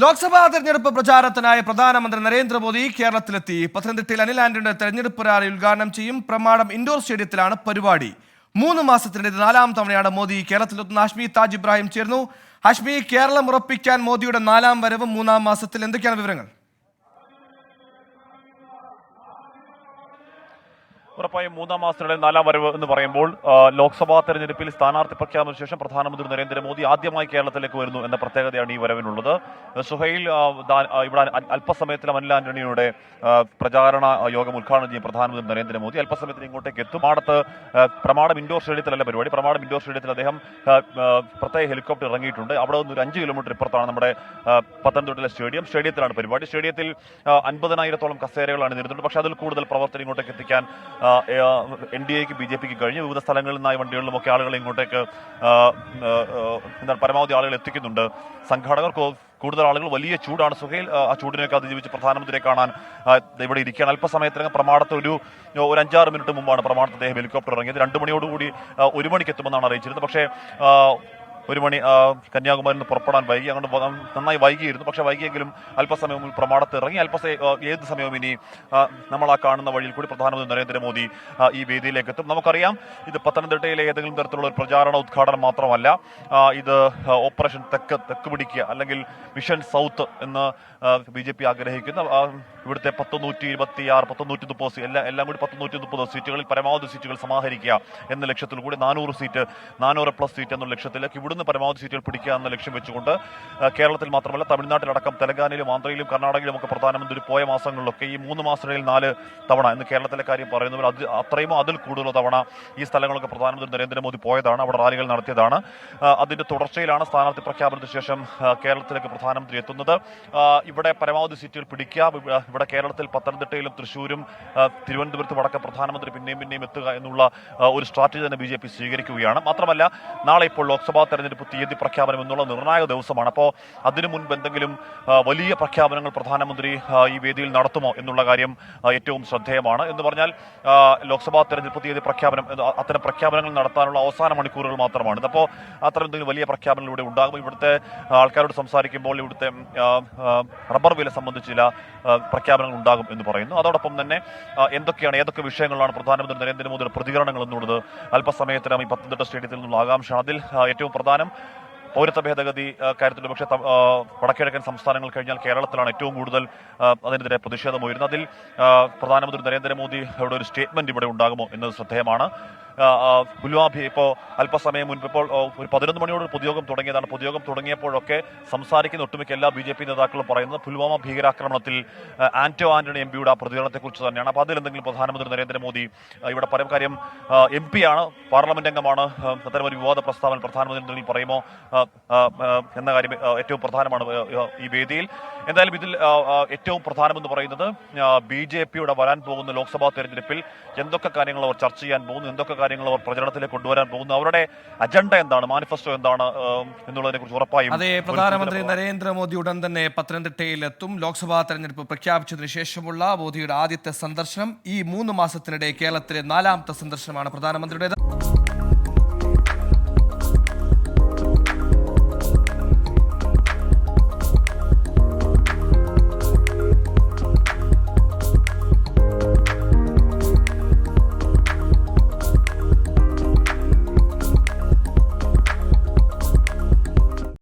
ലോക്സഭാ തെരഞ്ഞെടുപ്പ് പ്രചാരണത്തിനായി പ്രധാനമന്ത്രി നരേന്ദ്രമോദി കേരളത്തിലെത്തി. പത്തനംതിട്ടയിൽ അനിൽ ആന്റണിയുടെ തെരഞ്ഞെടുപ്പ് റാലി ഉദ്ഘാടനം ചെയ്യും. പ്രമാണം ഇൻഡോർ സ്റ്റേഡിയത്തിലാണ് പരിപാടി. മൂന്ന് മാസത്തിനിടെ നാലാം തവണയാണ് മോദി കേരളത്തിലെത്തുന്ന ഹാഷ്മി താജ് ഇബ്രാഹിം ചേർന്നു ഹഷ്മി കേരളം ഉറപ്പിക്കാൻ മോദിയുടെ നാലാം വരവ് മൂന്നാം മാസത്തിൽ എന്തൊക്കെയാണ് വിവരങ്ങൾ? ഉറപ്പായും മൂന്നാം മാസത്തിനിടെ നാലാം വരവ് എന്ന് പറയുമ്പോൾ ലോക്സഭാ തെരഞ്ഞെടുപ്പിൽ സ്ഥാനാർത്ഥി പ്രഖ്യാപന ശേഷം പ്രധാനമന്ത്രി നരേന്ദ്രമോദി ആദ്യമായി കേരളത്തിലേക്ക് വരുന്നു എന്ന പ്രത്യേകതയാണ് ഈ വരവിനുള്ളത്. സുഹൈൽ ഇവിടെ അല്പസമയത്തിൽ അനിൽ ആന്റണിയുടെ പ്രചാരണ യോഗം ഉദ്ഘാടനം ചെയ്യും പ്രധാനമന്ത്രി നരേന്ദ്രമോദി. അല്പസമയത്തിന് ഇങ്ങോട്ടേക്ക് എത്തും. പാടത്ത് പ്രമാടം ഇൻഡോർ സ്റ്റേഡിയത്തിലല്ല പരിപാടി. പ്രമാടം ഇൻഡോർ സ്റ്റേഡിയത്തിൽ അദ്ദേഹം പ്രത്യേക ഹെലികോപ്റ്റർ ഇറങ്ങിയിട്ടുണ്ട്. അവിടെ നിന്ന് ഒരു അഞ്ച് കിലോമീറ്റർ ഇപ്പുറത്താണ് നമ്മുടെ പത്തനംതിട്ടയിലെ സ്റ്റേഡിയം. സ്റ്റേഡിയത്തിലാണ് പരിപാടി. സ്റ്റേഡിയത്തിൽ അൻപതിനായിരത്തോളം കസേരകളാണ് നിരുന്നുണ്ട് പക്ഷേ അതിൽ കൂടുതൽ പ്രവർത്തനം ഇങ്ങോട്ടേക്ക് എത്തിക്കാൻ എൻ ഡി എക്ക് ബി ജെ പിക്ക് കഴിഞ്ഞ് വിവിധ സ്ഥലങ്ങളിൽ നിന്നായി വണ്ടികളിലും ഒക്കെ ആളുകളെ ഇങ്ങോട്ടേക്ക് എന്താണ് പരമാവധി ആളുകൾ എത്തിക്കുന്നുണ്ട്. സംഘാടകർ കൂടുതൽ ആളുകൾ വലിയ ചൂടാണ്. സുഹൈൽ ആ ചൂടിനൊക്കെ അതിജീവിച്ച് പ്രധാനമന്ത്രിയെ കാണാൻ ഇവിടെ ഇരിക്കുകയാണ്. അല്പസമയത്തിനകം പ്രമാണത്തെ ഒരു ഒരു അഞ്ചാറ് മിനിറ്റ് മുമ്പാണ് പ്രമാണത്തെ അദ്ദേഹം ഹെലികോപ്റ്റർ ഇറങ്ങിയത്. രണ്ട് മണിയോടുകൂടി ഒരു മണിക്ക് എത്തുമെന്നാണ് അറിയിച്ചിരുന്നത്. പക്ഷേ ഒരു മണി കന്യാകുമാരിൽ നിന്ന് പുറപ്പെടാൻ വൈകി. അങ്ങോട്ട് നന്നായി വൈകിയിരുന്നു. പക്ഷേ വൈകിയെങ്കിലും അല്പസമയം മുമ്പ് പ്രമാണത്ത് ഇറങ്ങി. അല്പസമയം ഏത് സമയവും ഇനി നമ്മൾ ആ കാണുന്ന വഴിയിൽ കൂടി പ്രധാനമന്ത്രി നരേന്ദ്രമോദി ഈ വേദിയിലേക്ക് എത്തും നമുക്കറിയാം ഇത് പത്തനംതിട്ടയിലെ ഏതെങ്കിലും തരത്തിലുള്ള ഒരു പ്രചാരണ ഉദ്ഘാടനം മാത്രമല്ല ഇത് ഓപ്പറേഷൻ തെക്ക് തെക്ക് പിടിക്കുക അല്ലെങ്കിൽ മിഷൻ സൗത്ത് എന്ന് ബി ജെ പി ആഗ്രഹിക്കുന്ന ഇവിടുത്തെ പത്തൊന്നൂറ്റി ഇരുപത്തി ആറ് പത്തൊന്നൂറ്റി മുപ്പത് സീറ്റ് എല്ലാം എല്ലാം കൂടി പത്തൊന്നൂറ്റി മുപ്പത് സീറ്റുകളിൽ പരമാവധി സീറ്റുകൾ സമാഹരിക്കുക എന്ന ലക്ഷ്യത്തിൽ കൂടി നാനൂറ് സീറ്റ് നാനൂറ് പ്ലസ് സീറ്റ് എന്ന ലക്ഷ്യത്തിലേക്ക് ഇവിടുന്ന് പരമാവധി സീറ്റുകൾ പിടിക്കുക എന്ന ലക്ഷ്യം വെച്ചുകൊണ്ട് കേരളത്തിൽ മാത്രമല്ല തമിഴ്നാട്ടിലടക്കം തെലങ്കാനയിലും ആന്ധ്രയിലും കർണാടകയിലും ഒക്കെ പ്രധാനമന്ത്രി പോയ മാസങ്ങളിലൊക്കെ ഈ മൂന്ന് മാസത്തിനിടയിൽ നാല് തവണ എന്ന് കേരളത്തിലെ കാര്യം പറയുന്നവർ അത് അത്രയും അതിൽ കൂടുതലോ തവണ ഈ സ്ഥലങ്ങളൊക്കെ പ്രധാനമന്ത്രി നരേന്ദ്രമോദി പോയതാണ് അവിടെ റാലികൾ നടത്തിയതാണ്. അതിന്റെ തുടർച്ചയിലാണ് സ്ഥാനാർത്ഥി പ്രഖ്യാപനത്തിന് ശേഷം കേരളത്തിലേക്ക് പ്രധാനമന്ത്രി എത്തുന്നത്. ഇവിടെ പരമാവധി സീറ്റുകൾ പിടിക്കുക ഇവിടെ കേരളത്തിൽ പത്തനംതിട്ടയിലും തൃശൂരും തിരുവനന്തപുരത്തും അടക്കം പ്രധാനമന്ത്രി പിന്നെയും പിന്നെയും എത്തുക എന്നുള്ള ഒരു സ്ട്രാറ്റജി തന്നെ ബി സ്വീകരിക്കുകയാണ്. മാത്രമല്ല നാളെ ഇപ്പോൾ ലോക്സഭാ തെരഞ്ഞെടുപ്പ് തീയതി പ്രഖ്യാപനം എന്നുള്ള നിർണായക ദിവസമാണ്. അപ്പോൾ അതിനു മുൻപ് എന്തെങ്കിലും വലിയ പ്രഖ്യാപനങ്ങൾ പ്രധാനമന്ത്രി ഈ വേദിയിൽ നടത്തുമോ എന്നുള്ള കാര്യം ഏറ്റവും ശ്രദ്ധേയമാണ്. എന്ന് പറഞ്ഞാൽ ലോക്സഭാ തെരഞ്ഞെടുപ്പ് തീയതി പ്രഖ്യാപനം അത്തരം പ്രഖ്യാപനങ്ങൾ നടത്താനുള്ള അവസാന മണിക്കൂറുകൾ മാത്രമാണ്. ഇതപ്പോൾ അത്തരം എന്തെങ്കിലും വലിയ പ്രഖ്യാപനങ്ങൾ ഇവിടെ ഉണ്ടാകും ഇവിടുത്തെ ആൾക്കാരോട് സംസാരിക്കുമ്പോൾ ഇവിടുത്തെ റബ്ബർ വില സംബന്ധിച്ച് ചില പ്രഖ്യാപനങ്ങൾ ഉണ്ടാകും എന്ന് പറയുന്നു. അതോടൊപ്പം തന്നെ എന്തൊക്കെയാണ് ഏതൊക്കെ വിഷയങ്ങളാണ് പ്രധാനമന്ത്രി നരേന്ദ്രമോദിയുടെ പ്രതികരണങ്ങൾ എന്നുള്ളത് അല്പസമയത്തിനകം ഈ പത്തനംതിട്ട സ്റ്റേഡിയത്തിൽ നിന്നുള്ള ആകാംക്ഷ അതിൽ ഏറ്റവും പ്രധാനം പൗരത്വ ഭേദഗതി കാര്യത്തിൽ പക്ഷേ വടക്കിഴക്കൻ സംസ്ഥാനങ്ങൾ കഴിഞ്ഞാൽ കേരളത്തിലാണ് ഏറ്റവും കൂടുതൽ അതിനെതിരെ പ്രതിഷേധം ഉയരുന്നത്. അതിൽ പ്രധാനമന്ത്രി നരേന്ദ്രമോദി അവിടെ ഒരു സ്റ്റേറ്റ്മെന്റ് ഇവിടെ ഉണ്ടാകുമോ എന്നത് ശ്രദ്ധേയമാണ്. പുൽവാമ ഇപ്പോൾ അല്പസമയം മുൻപ് ഇപ്പോൾ ഒരു പതിനൊന്ന് മണിയോട് പൊതുയോഗം തുടങ്ങിയതാണ്. പൊതുയോഗം തുടങ്ങിയപ്പോഴൊക്കെ സംസാരിക്കുന്ന ഒട്ടുമിക്ക എല്ലാ ബി ജെ പി നേതാക്കളും പറയുന്നത് പുൽവാമ ഭീകരാക്രമണത്തിൽ ആന്റോ ആന്റണി എം പിയുടെ ആ പ്രതികരണത്തെക്കുറിച്ച് തന്നെയാണ്. അപ്പോൾ അതിലെന്തെങ്കിലും പ്രധാനമന്ത്രി നരേന്ദ്രമോദി ഇവിടെ പരം കാര്യം എം ആണ് പാർലമെന്റ് അംഗമാണ് അത്തരം ഒരു വിവാദ പ്രസ്താവന പ്രധാനമന്ത്രി എന്തെങ്കിലും പറയുമോ എന്ന കാര്യം ഏറ്റവും പ്രധാനമാണ് ഈ വേദിയിൽ. എന്തായാലും ഇതിൽ ഏറ്റവും പ്രധാനമെന്ന് പറയുന്നത് ബി ജെ പിയുടെ വരാൻ പോകുന്ന ലോക്സഭാ തെരഞ്ഞെടുപ്പിൽ എന്തൊക്കെ കാര്യങ്ങൾ അവർ ചർച്ച ചെയ്യാൻ പോകുന്നു എന്തൊക്കെ കാര്യങ്ങൾ അവർ പ്രചരണത്തിലേക്ക് കൊണ്ടുവരാൻ പോകുന്നു. അവരുടെ അജണ്ട എന്താണ്? മാനിഫെസ്റ്റോ എന്താണ് എന്നുള്ളതിനെ കുറിച്ച് ഉറപ്പായും അതെ പ്രധാനമന്ത്രി നരേന്ദ്രമോദി ഉടൻ തന്നെ പത്തനംതിട്ടയിലെത്തും. ലോക്സഭാ തെരഞ്ഞെടുപ്പ് പ്രഖ്യാപിച്ചതിന് ശേഷമുള്ള മോദിയുടെ ആദ്യത്തെ സന്ദർശനം ഈ മൂന്ന് മാസത്തിനിടെ കേരളത്തിലെ നാലാമത്തെ സന്ദർശനമാണ് പ്രധാനമന്ത്രിയുടേത്.